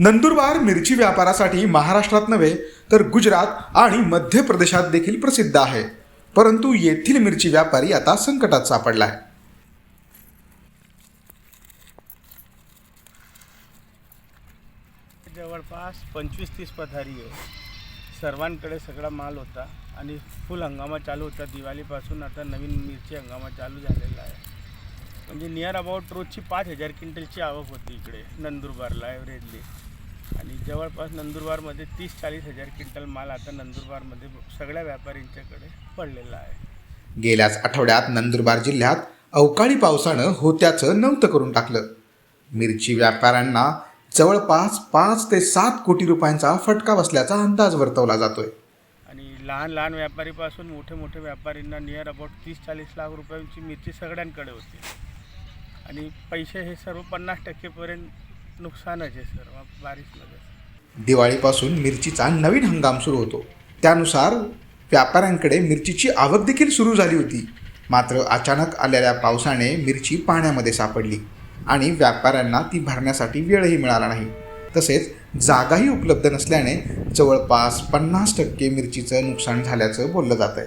नंदुरबार मिरची व्यापारासाठी महाराष्ट्रात नव्हे तर गुजरात आणि मध्य प्रदेशात देखील प्रसिद्ध आहे. परंतु येथील मिरची व्यापारी आता संकटात सापडला आहे जवळपास पंचवीस तीस पथारी आहे. सर्वांकडे सगळा माल होता आणि फुल हंगामा चालू होता. दिवाळीपासून आता नवीन मिरची हंगामा चालू झालेला आहे. म्हणजे नियर अबाउट रोजची पाच हजार क्विंटलची आवक होती इकडे नंदुरबारला ॲव्हरेजली आणि जवळपास नंदुरबारमध्ये तीस चाळीस हजार क्विंटल माल आता नंदुरबारमध्ये सगळ्या व्यापाऱ्यांच्याकडे पडलेला आहे. गेल्याच आठवड्यात नंदुरबार जिल्ह्यात अवकाळी पावसानं होत्याचं नव्हतं करून टाकलं. मिरची व्यापाऱ्यांना जवळपास पाच ते सात कोटी रुपयांचा फटका बसल्याचा अंदाज वर्तवला जातोय. आणि लहान लहान व्यापारीपासून मोठे मोठे व्यापारींना नियर अबाउट तीस चाळीस लाख रुपयांची मिरची सगळ्यांकडे होती. आणि पैसे हे सर्व पन्नास टक्केपर्यंत नुकसानच आहे सर. बारिशमध्ये दिवाळीपासून मिरचीचा नवीन हंगाम सुरू होतो. त्यानुसार व्यापाऱ्यांकडे मिरचीची आवक देखील सुरू झाली होती. मात्र अचानक आलेल्या पावसाने मिरची पाण्यामध्ये सापडली आणि व्यापाऱ्यांना ती भरण्यासाठी वेळही मिळाला नाही. तसेच जागाही उपलब्ध नसल्याने जवळपास पन्नास टक्के मिरचीचं नुकसान झाल्याचं बोललं जात आहे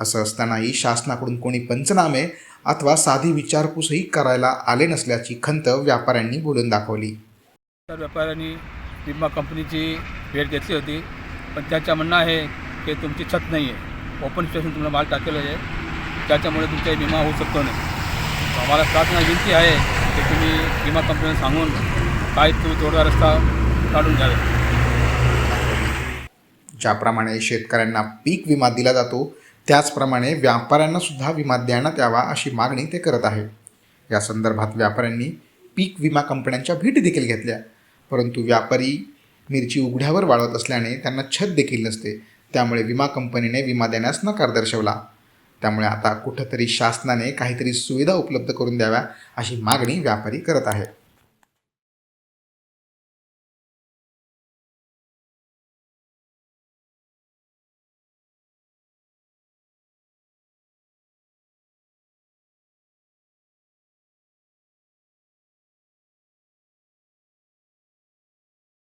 असं असतानाही शासनाकडून कोणी पंचनामे अथवा साधी विचारपूसही करायला आले नसल्याची खंत व्यापाऱ्यांनी बोलून दाखवली. तर व्यापाऱ्यांनी विमा कंपनीची भेट घेतली होती. पण त्याचं म्हणणं आहे की तुमची छत नाही आहे. ओपन स्टेशन तुम्हाला माल टाकलेलं आहे. त्याच्यामुळे तुमचा विमा होऊ शकतो नाही. आम्हाला शासना विनंती आहे की तुम्ही विमा कंपनीला सांगून काय तुम्ही तोडगा रस्ता काढून घ्यावे. ज्याप्रमाणे शेतकऱ्यांना पीक विमा दिला जातो त्याचप्रमाणे व्यापाऱ्यांना सुद्धा विमा देण्यात यावा अशी मागणी ते करत आहे या संदर्भात व्यापाऱ्यांनी पीक विमा कंपन्यांच्या भेटी देखील घेतल्या. परंतु व्यापारी मिरची उघड्यावर वाळवत असल्याने त्यांना छत देखील नसते. त्यामुळे विमा कंपनीने विमा देण्यास नकार दर्शवला. त्यामुळे आता कुठंतरी शासनाने काहीतरी सुविधा उपलब्ध करून द्याव्या अशी मागणी व्यापारी करत आहे